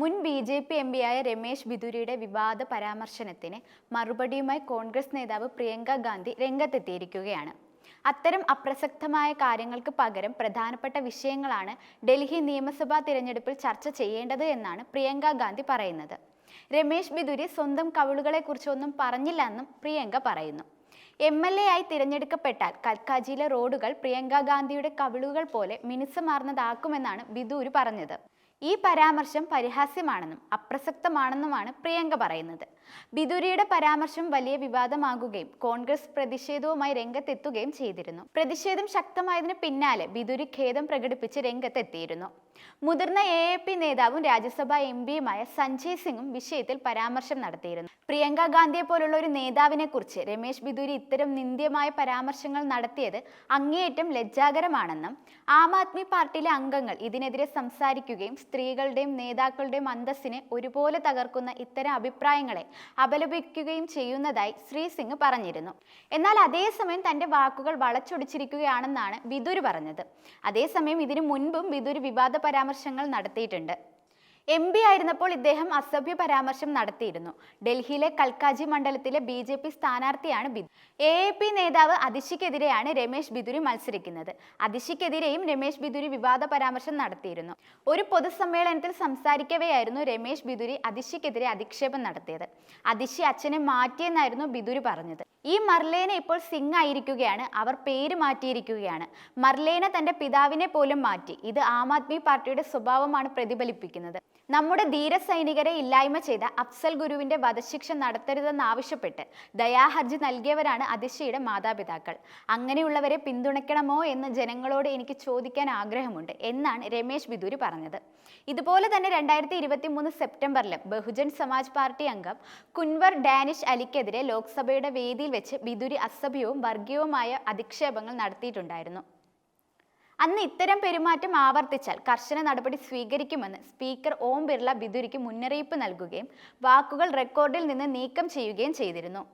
മുൻ B J P M പിയായ രമേശ് ബിദുരിയുടെ വിവാദ പരാമർശനത്തിന് മറുപടിയുമായി കോൺഗ്രസ് നേതാവ് പ്രിയങ്ക ഗാന്ധി രംഗത്തെത്തിയിരിക്കുകയാണ്. അത്തരം അപ്രസക്തമായ കാര്യങ്ങൾക്ക് പകരം പ്രധാനപ്പെട്ട വിഷയങ്ങളാണ് ഡൽഹി നിയമസഭാ തിരഞ്ഞെടുപ്പിൽ ചർച്ച ചെയ്യേണ്ടത് എന്നാണ് പ്രിയങ്ക ഗാന്ധി പറയുന്നത്. രമേശ് ബിദുരി സ്വന്തം കവിളുകളെക്കുറിച്ചൊന്നും പറഞ്ഞില്ല എന്നും പ്രിയങ്ക പറയുന്നു. എം എൽ എ ആയി തിരഞ്ഞെടുക്കപ്പെട്ടാൽ കൽക്കാജിയിലെ റോഡുകൾ പ്രിയങ്ക ഗാന്ധിയുടെ കവിളുകൾ പോലെ മിനുസമാർന്നതാക്കുമെന്നാണ് ബിദൂര് പറഞ്ഞത്. ഈ പരാമർശം പരിഹാസ്യമാണെന്നും അപ്രസക്തമാണെന്നുമാണ് പ്രിയങ്ക പറയുന്നത്. ബിദുരിയുടെ പരാമർശം വലിയ വിവാദമാകുകയും കോൺഗ്രസ് പ്രതിഷേധവുമായി രംഗത്തെത്തുകയും ചെയ്തിരുന്നു. പ്രതിഷേധം ശക്തമായതിനു പിന്നാലെ ബിദുരി ഖേദം പ്രകടിപ്പിച്ച് രംഗത്തെത്തിയിരുന്നു. മുതിർന്ന എ എ പി നേതാവും രാജ്യസഭാ എം പിയുമായ സഞ്ജയ് സിംഗും വിഷയത്തിൽ പരാമർശം നടത്തിയിരുന്നു. പ്രിയങ്ക ഗാന്ധിയെ പോലുള്ള ഒരു നേതാവിനെ കുറിച്ച് രമേശ് ബിദൂരി ഇത്തരം നിന്ദ്യമായ പരാമർശങ്ങൾ നടത്തിയത് അങ്ങേയറ്റം ലജ്ജാകരമാണെന്നും ആം ആദ്മി പാർട്ടിയിലെ അംഗങ്ങൾ ഇതിനെതിരെ സംസാരിക്കുകയും സ്ത്രീകളുടെയും നേതാക്കളുടെയും അന്തസ്സിനെ ഒരുപോലെ തകർക്കുന്ന ഇത്തരം അഭിപ്രായങ്ങളെ അപലപിക്കുകയും ചെയ്യുന്നതായി ശ്രീ സിംഗ് പറഞ്ഞിരുന്നു. എന്നാൽ അതേസമയം തന്റെ വാക്കുകൾ വളച്ചൊടിച്ചിരിക്കുകയാണെന്നാണ് ബിദുര് പറഞ്ഞത്. അതേസമയം ഇതിനു മുൻപും ബിദുര് വിവാദ പരാമർശങ്ങൾ നടത്തിയിട്ടുണ്ട്. എം പി ആയിരുന്നപ്പോൾ ഇദ്ദേഹം അസഭ്യ പരാമർശം നടത്തിയിരുന്നു. ഡൽഹിയിലെ കൽക്കാജി മണ്ഡലത്തിലെ ബി ജെ പി സ്ഥാനാർത്ഥിയാണ് ബിദു. എ എ പി നേതാവ് അതിഷിക്കെതിരെയാണ് രമേശ് ബിദുരി മത്സരിക്കുന്നത്. അതിഷിക്കെതിരെയും രമേശ് ബിദുരി വിവാദ പരാമർശം നടത്തിയിരുന്നു. ഒരു പൊതുസമ്മേളനത്തിൽ സംസാരിക്കവെയായിരുന്നു രമേശ് ബിദുരി അതിഷിക്കെതിരെ അധിക്ഷേപം നടത്തിയത്. അതിഷി അച്ഛനെ മാറ്റിയെന്നായിരുന്നു ബിദുരി പറഞ്ഞത്. ഈ മർലേന ഇപ്പോൾ സിംഗ് ആയിരിക്കുകയാണ്. അവർ പേര് മാറ്റിയിരിക്കുകയാണ്. മർലേന തന്റെ പിതാവിനെ പോലും മാറ്റി. ഇത് ആം ആദ്മി പാർട്ടിയുടെ സ്വഭാവമാണ് പ്രതിഫലിപ്പിക്കുന്നത്. നമ്മുടെ ധീര സൈനികരെ ഇല്ലായ്മ ചെയ്ത അഫ്സൽ ഗുരുവിന്റെ വധശിക്ഷ നടത്തരുതെന്നാവശ്യപ്പെട്ട് ദയാഹർജി നൽകിയവരാണ് അതിശയുടെ മാതാപിതാക്കൾ. അങ്ങനെയുള്ളവരെ പിന്തുണയ്ക്കണമോ എന്ന് ജനങ്ങളോട് എനിക്ക് ചോദിക്കാൻ ആഗ്രഹമുണ്ട് എന്നാണ് രമേശ് ബിദൂരി പറഞ്ഞത്. ഇതുപോലെ തന്നെ രണ്ടായിരത്തി ഇരുപത്തി മൂന്ന് സെപ്റ്റംബറിൽ ബഹുജൻ സമാജ് പാർട്ടി അംഗം കുൻവർ ഡാനിഷ് അലിക്കെതിരെ ലോക്സഭയുടെ വേദിയിൽ വെച്ച് ബിദുരി അസഭ്യവും വർഗീയവുമായ അധിക്ഷേപങ്ങൾ നടത്തിയിട്ടുണ്ടായിരുന്നു. അന്ന് ഇത്തരം പെരുമാറ്റം ആവർത്തിച്ചാൽ കർശന നടപടി സ്വീകരിക്കുമെന്ന് സ്പീക്കർ ഓം ബിർള ബിദുരിക്ക് മുന്നറിയിപ്പ് നൽകുകയും വാക്കുകൾ റെക്കോർഡിൽ നിന്ന് നീക്കം ചെയ്യുകയും ചെയ്തിരുന്നു.